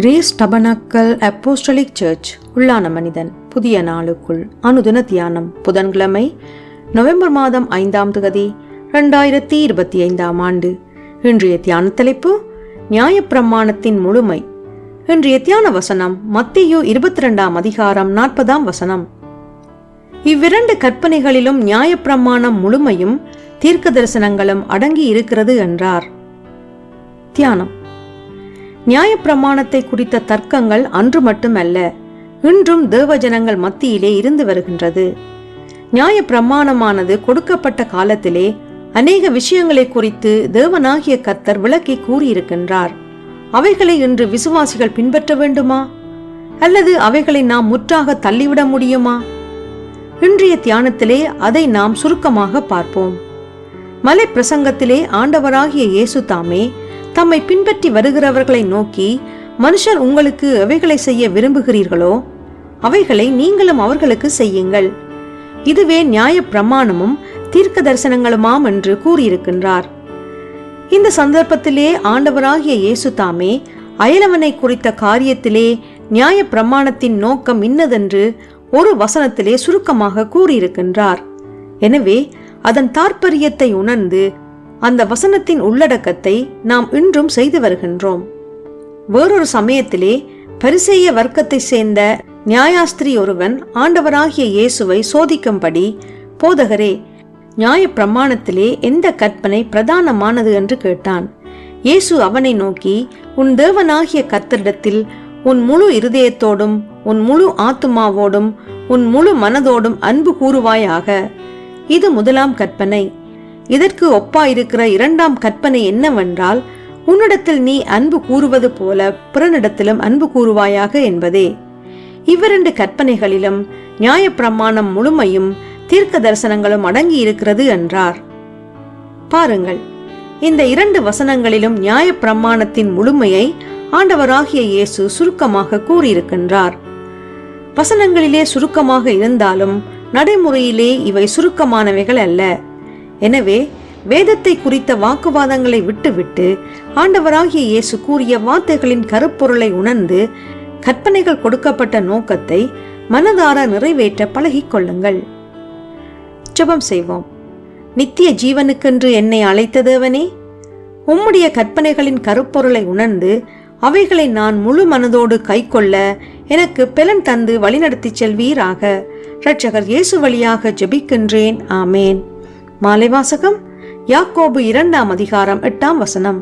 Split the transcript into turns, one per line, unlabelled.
grace டபனாக்கல் apostolic search உள்ளான மனிதன் புதிய நாளுக்குள் அனுதின தியானம் புதன்கிழமை நவம்பர் மாதம் ஐந்தாம் தகுதி ரெண்டாயிரத்தி இருபத்தி ஐந்தாம் ஆண்டு இன்றைய தியான தலைப்பு நியாயப்பிரமாணத்தின் முழுமை இன்றைய தியான வசனம் மத்தியோ இருபத்தி ரெண்டாம் அதிகாரம் நாற்பதாம் வசனம் இவ்விரண்டு கற்பனைகளிலும் நியாயப்பிரமாணம் முழுமையும் தீர்க்க தரிசனங்களும் அடங்கி இருக்கிறது என்றார் தியானம் நியாயப்பிரமாணத்தை குறித்த தர்க்கங்கள் அன்று மட்டுமல்ல இன்றும் தேவஜனங்கள் மத்தியிலே இருந்து வருகின்றது நியாய பிரமாணமானது கொடுக்கப்பட்ட காலத்திலே அநேக விஷயங்களை குறித்து தேவனாகிய கத்தர் விளக்கி கூறியிருக்கின்றார் அவைகளை இன்று விசுவாசிகள் பின்பற்ற வேண்டுமா அல்லது அவைகளை நாம் முற்றாக தள்ளிவிட முடியுமா இன்றைய தியானத்திலே அதை நாம் சுருக்கமாக பார்ப்போம் மலை பிரசங்கத்திலே ஆண்டவராகிய இயேசு தாமே தம்மை பின்பற்றி வருகிறவர்களை நோக்கி மனுஷர் உங்களுக்கு எவைகளை செய்ய விரும்புகிறீர்களோ அவைகளை நீங்களும் அவர்களுக்கு செய்யுங்கள் இதுவே நியாய பிரமாணமும் தீர்க்க தரிசனங்களுமாம் என்று கூறியிருக்கின்றார் இந்த சந்தர்ப்பத்திலே ஆண்டவராகிய இயேசு தாமே அயலவனை குறித்த காரியத்திலே நியாய பிரமாணத்தின் நோக்கம் இன்னதென்று ஒரு வசனத்திலே சுருக்கமாக கூறியிருக்கின்றார் எனவே அதன் தாற்பரியத்தை உணர்ந்து அந்த வசனத்தின் உள்ளடக்கத்தை நாம் இன்றும் செய்து வருகின்றோம் வேறொரு சமயத்திலே பரிசெய்ய வர்க்கத்தை சேர்ந்த நியாயாஸ்திரி ஒருவன் ஆண்டவராகிய இயேசுவை சோதிக்கும்படி போதகரே நியாய பிரமாணத்திலே எந்த கற்பனை பிரதானமானது என்று கேட்டான் இயேசு அவனை நோக்கி உன் தேவனாகிய கர்த்தரிடத்தில் உன் முழு இருதயத்தோடும் உன் முழு ஆத்துமாவோடும் உன் முழு மனதோடும் அன்பு கூறுவாயாக இது முதலாம் கற்பனை இதற்கு ஒப்பா இருக்கிற இரண்டாம் கற்பனை என்னவென்றால் உன்னிடத்தில் நீ அன்பு கூறுவது போல பிறனிடத்திலும் அன்பு கூறுவாயாக என்பதே இவ்விரண்டு கற்பனைகளிலும் நியாய பிரமாணம் முழுமையும் தீர்க்க தரிசனங்களும் அடங்கி இருக்கிறது என்றார் பாருங்கள் இந்த இரண்டு வசனங்களிலும் நியாய பிரமாணத்தின் முழுமையை ஆண்டவராகிய இயேசு சுருக்கமாக கூறியிருக்கின்றார் வசனங்களிலே சுருக்கமாக இருந்தாலும் நடைமுறையிலே இவை சுருக்கமானவைகள் அல்ல எனவே வேதத்தை குறித்த வாக்குவாதங்களை விட்டுவிட்டு ஆண்டவராகிய இயேசு கூறிய வார்த்தைகளின் கருப்பொருளை உணர்ந்து கற்பனைகள் கொடுக்கப்பட்ட நோக்கத்தை மனதார நிறைவேற்ற பழகிக்கொள்ளுங்கள் கொள்ளுங்கள் ஜபம் செய்வோம் நித்திய ஜீவனுக்கென்று என்னை அழைத்ததேவனே உம்முடைய கற்பனைகளின் கருப்பொருளை உணர்ந்து அவைகளை நான் முழு மனதோடு கைக்கொள்ள எனக்கு பெலன் தந்து வழிநடத்தி செல்வீராக ரட்சகர் இயேசு வழியாக ஜெபிக்கின்றேன் ஆமேன் மாலை வாசகம் யாக்கோபு இரண்டாம் அதிகாரம் எட்டாம் வசனம்